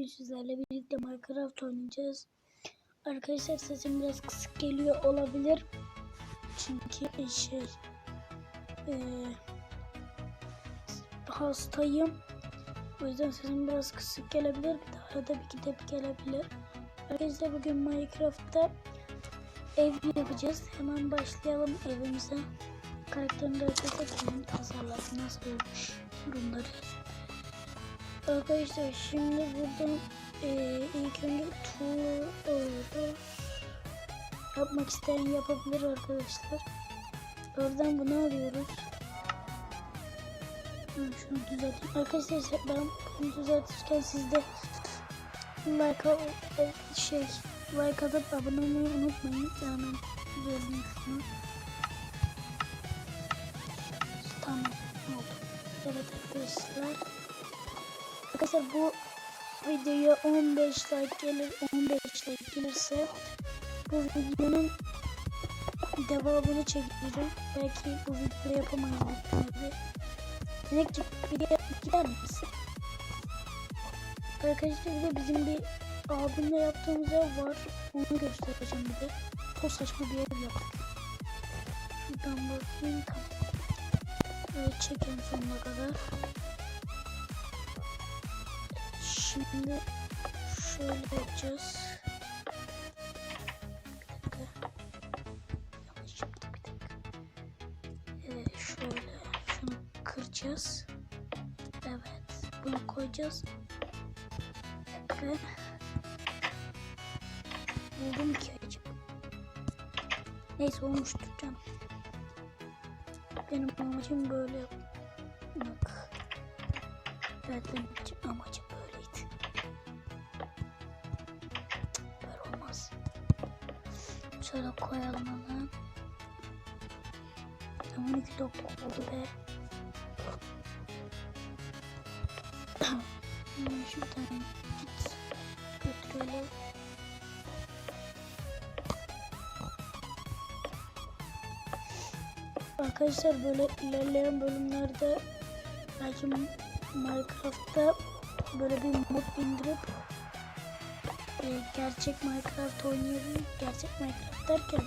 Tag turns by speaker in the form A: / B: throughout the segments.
A: bugün sizlerle birlikte Minecraft oynayacağız. Arkadaşlar sesim biraz kısık geliyor olabilir. Çünkü şey eee, hastayım. O yüzden sesim biraz kısık gelebilir. Bir de arada bir gidip gelebilir. Arkadaşlar bugün Minecraft'ta ev yapacağız. Hemen başlayalım evimize. Karakterini de arkadaşlar tasarladım. Nasıl olmuş yazın. Arkadaşlar şimdi buradan eee, ilk önce tur alıyoruz. Yapmak isteyen yapabilir arkadaşlar. Oradan bunu alıyoruz. Şunu düzelteyim. Arkadaşlar ben bunu düzeltirken siz de like e, şey like atıp abone olmayı unutmayın. Yani düzelteyim şunu. Tamam oldu. Evet arkadaşlar. Arkadaşlar bu videoya 15 like gelir 15 like gelirse bu videonun devamını çekeceğim. Belki bu videoyu yapamayız bitmedi. Melekciğim bir de gider misin? Arkadaşlar bir de bizim bir abimle yaptığımız ev var. Onu göstereceğim bir de. Çok saçma bir ev yaptık. Şuradan bakayım tamam. Evet çekelim sonuna kadar. Şimdi şöyle yapacağız. Şöyle şunu kıracağız. Evet bunu koyacağız. Ve buldum ki acaba. Neyse olmuştur canım. Benim amacım böyle yapmak. Evet benim amacım Şöyle koyalım hemen. 12 dakika oldu be. Hemen şuradan git götürelim. Arkadaşlar böyle ilerleyen bölümlerde belki Minecraft'ta böyle bir mod indirip e, gerçek Minecraft oynayabilirim. Gerçek Minecraft derken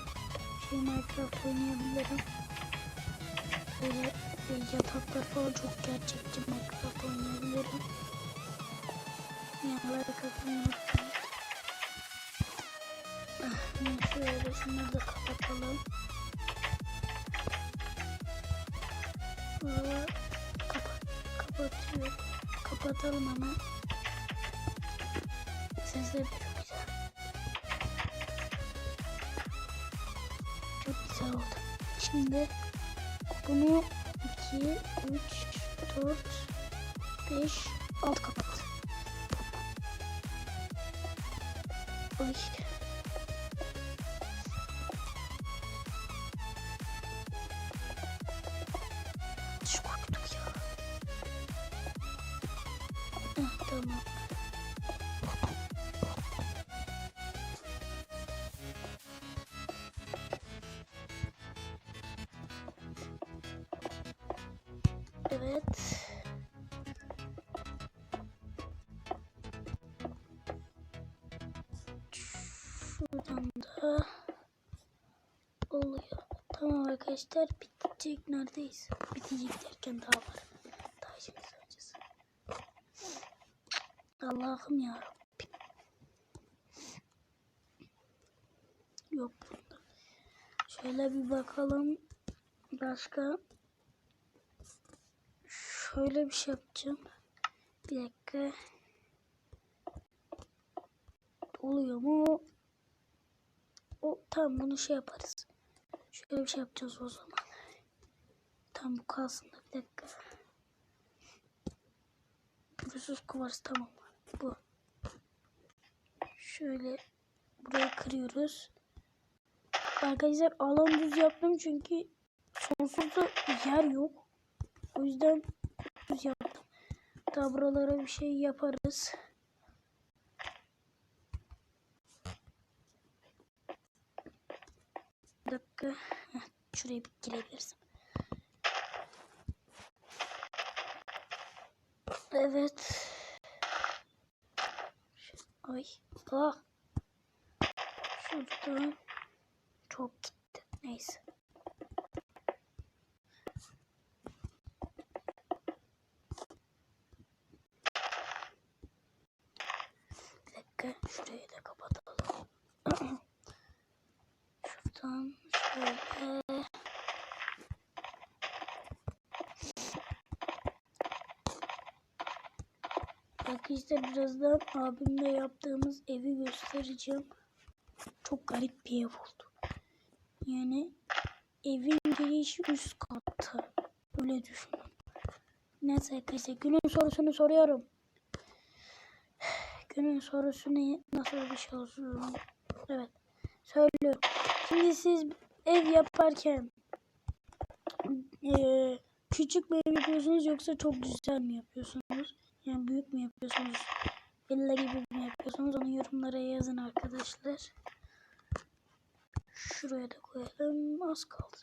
A: şey Minecraft oynayabilirim. Böyle e, yataklar falan çok gerçekçi Minecraft oynayabilirim. Like atmayı unutmayın. Ah, şunları da kapatalım. Valla kapat, kapatıyor. Kapatalım hemen. Sesler çok güzel. Çok güzel oldu. Şimdi bunu 2, 3, 4, 5, 6 kapat. Oy. Şu koyduk ya. Heh, tamam. Evet. Şuradan da oluyor. Tamam arkadaşlar bitecek neredeyiz? Bitecek derken daha var. Daha işimiz yapacağız. Allah'ım ya. Yok burada. Şöyle bir bakalım. Başka şöyle bir şey yapacağım. Bir dakika. Oluyor mu? O tamam bunu şey yaparız. Şöyle bir şey yapacağız o zaman. Tam bu kalsın da bir dakika. Pürüzsüz kuvars tamam. Bu. Şöyle burayı kırıyoruz. Arkadaşlar alan düz yaptım çünkü sonsuzda yer yok. O yüzden yaptım. Daha buralara bir şey yaparız. Bir dakika. Heh, şuraya bir girebilirsin. Evet. Ay. Ah. Şuradan. Çok gitti. Neyse. Bir dakika. Şurayı da kapatalım. Şuradan şöyle. Arkadaşlar birazdan abimle yaptığımız evi göstereceğim. Çok garip bir ev oldu. Yani evin girişi üst katta. Öyle düşünün. Neyse arkadaşlar günün sorusunu soruyorum. Günün sorusu ne? Nasıl bir şey olsun? Evet. Söylüyorum. Şimdi siz ev yaparken eee, küçük bir ev yapıyorsunuz yoksa çok güzel mi yapıyorsunuz? Yani büyük mü yapıyorsunuz? Villa gibi mi yapıyorsunuz? Onu yorumlara yazın arkadaşlar. Şuraya da koyalım. Az kaldı.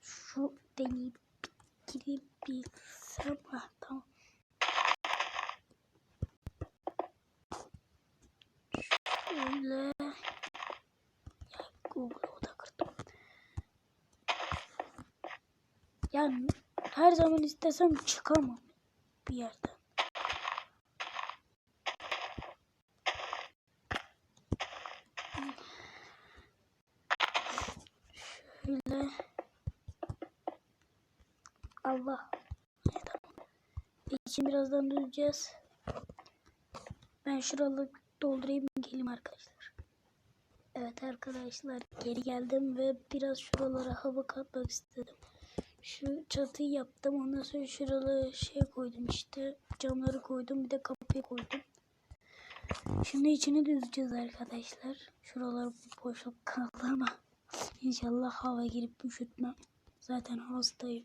A: Şu deliği bir bilsem. Ah, tamam. Şöyle. Ya Google'u da kırdım. Yani her zaman istesem çıkamam bir yerden. Şöyle. Allah. Evet, tamam. İçin birazdan duyacağız. Ben şuraları doldurayım geleyim arkadaşlar. Evet arkadaşlar geri geldim ve biraz şuralara hava katmak istedim. Şu çatıyı yaptım. Ondan sonra şuralara şey koydum işte. Camları koydum. Bir de kapıyı koydum. Şimdi içini düzeceğiz arkadaşlar. Şuralar boşluk kaldı ama inşallah hava girip üşütmem. Zaten hastayım.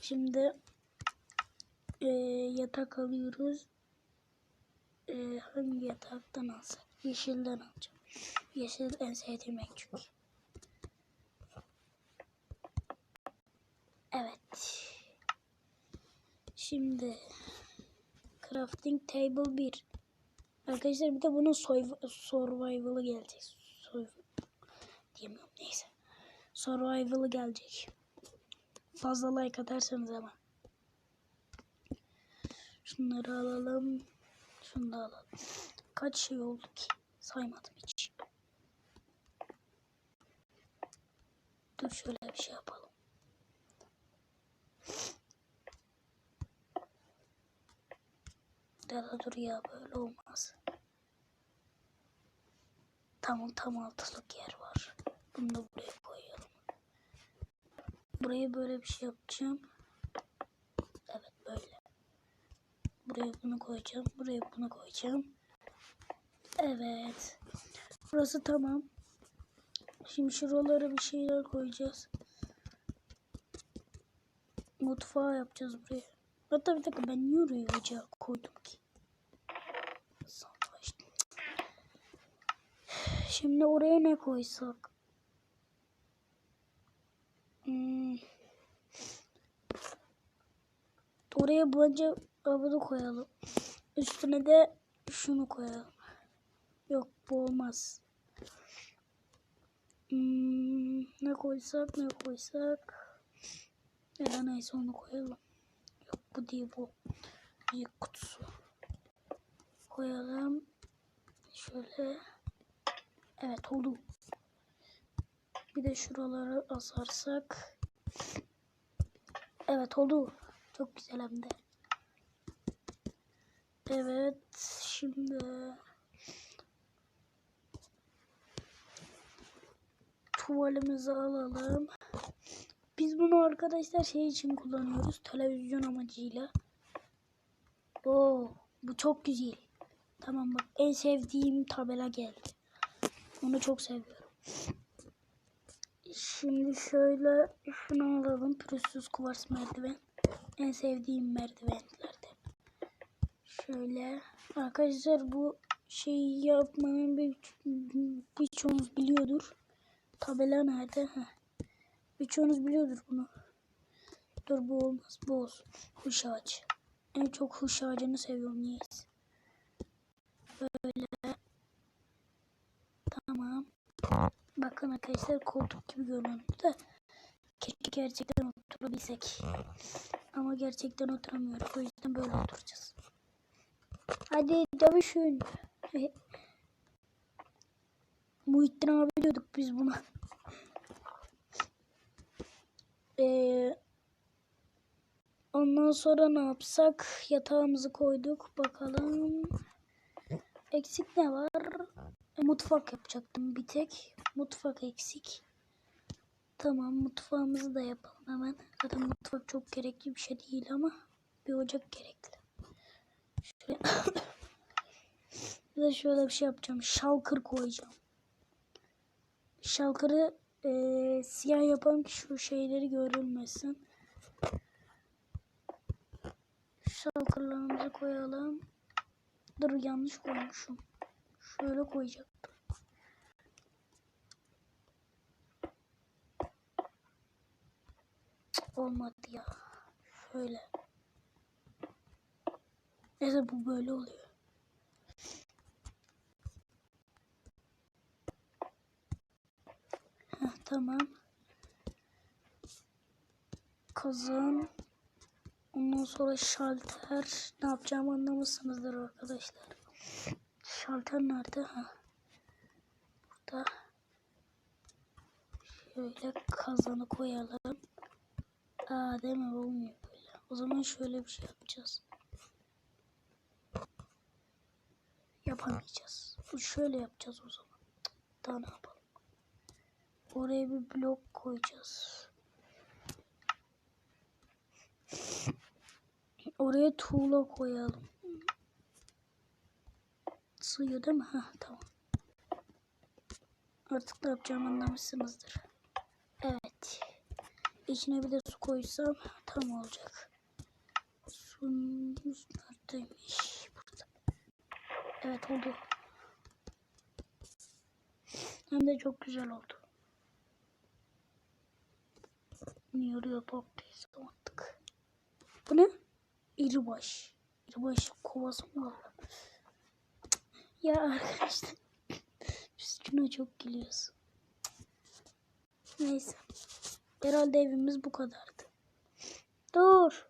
A: Şimdi eee, yatak alıyoruz. Eee, hangi yataktan alsak? Yeşilden alacağım. Yeşil en sevdiğim renk çünkü. Evet. Şimdi crafting table 1. Arkadaşlar bir de bunun survival'ı gelecek. Soy diyemiyorum neyse. Survival'ı gelecek. Fazla like atarsanız ama. Şunları alalım. Şunu da alalım. Kaç şey oldu ki? Saymadım hiç. Dur şöyle bir şey yapalım. Ya da dur ya böyle olmaz. Tamam tam altılık yer var. Bunu da buraya koyalım. Buraya böyle bir şey yapacağım. Evet böyle. Buraya bunu koyacağım. Buraya bunu koyacağım. Evet. Burası tamam. Şimdi şuralara bir şeyler koyacağız. Mutfağı yapacağız buraya. Hatta bir dakika ben niye oraya ocağı koydum ki? Şimdi oraya ne koysak? Hmm. Oraya bence bunu koyalım. Üstüne de şunu koyalım. Yok bu olmaz. Hmm, ne koysak ne koysak. Ya neyse onu koyalım. Yok bu değil bu. Büyük kutusu. Koyalım. Şöyle. Evet oldu. Bir de şuraları asarsak. Evet oldu. Çok güzel hem de. Evet. Şimdi tuvalimizi alalım. Biz bunu arkadaşlar şey için kullanıyoruz. Televizyon amacıyla. Oo, bu çok güzel. Tamam bak en sevdiğim tabela geldi. Onu çok seviyorum. Şimdi şöyle şunu alalım. Pürüzsüz kuvars merdiven. En sevdiğim merdivenlerden. Şöyle. Arkadaşlar bu şeyi yapmanın bir, birçoğunuz biliyordur. Tabela nerede? Heh. Birçoğunuz biliyordur bunu. Dur bu olmaz. Bu olsun. Kuş ağacı. En çok huş ağacını seviyorum niyeyse. Böyle. Tamam. Bakın arkadaşlar koltuk gibi görünüyor da keşke gerçekten oturabilsek. Ama gerçekten oturamıyoruz. O yüzden böyle oturacağız. Hadi dövüşün. Muhittin abi diyorduk biz buna. Ee, ondan sonra ne yapsak? Yatağımızı koyduk. Bakalım. Eksik ne var? E, mutfak yapacaktım bir tek. Mutfak eksik. Tamam mutfağımızı da yapalım hemen. Zaten mutfak çok gerekli bir şey değil ama bir ocak gerekli. Bir de şöyle bir şey yapacağım. Şalkır koyacağım. Şalkırı eee, siyah yapalım ki şu şeyleri görülmesin. Şalkırlarımızı koyalım. Dur yanlış koymuşum. Şöyle koyacaktım. Olmadı ya. Şöyle. Neyse bu böyle oluyor. Heh, tamam. Kazan. Ondan sonra şalter. Ne yapacağımı anlamışsınızdır arkadaşlar. Şalter nerede? Ha. Burada. Şöyle kazanı koyalım. Aa değil mi? Olmuyor böyle. O zaman şöyle bir şey yapacağız. Yapamayacağız. Şöyle yapacağız o zaman. Daha ne yapalım? Oraya bir blok koyacağız. Oraya tuğla koyalım. Sığıyor değil mi? Ha tamam. Artık ne yapacağımı anlamışsınızdır. Evet. İçine bir de su koysam tam olacak. Suyumuz neredeymiş? Evet oldu. Hem de çok güzel oldu. Yoruyor patatesi attık. Bu ne? İribaş. İribaş kovası mı var? Ya arkadaşlar. Biz şuna çok gülüyoruz. Neyse. Herhalde evimiz bu kadardı. Dur.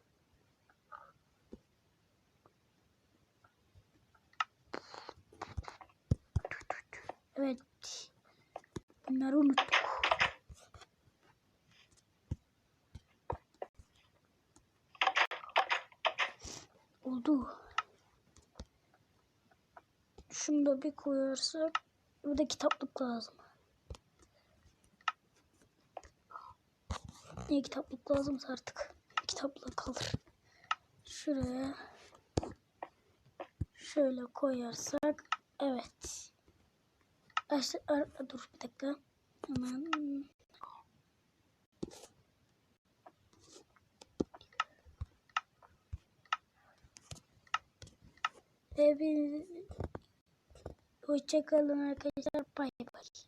A: Evet. Bunları unuttuk. Oldu. Şunu da bir koyarsak. Bir de kitaplık lazım. Ne kitaplık lazımsa artık. Kitaplık kalır. Şuraya. Şöyle koyarsak. Evet. Aşağı, ar- dur bir dakika. Hemen. Hepiniz hoşçakalın arkadaşlar. Bye.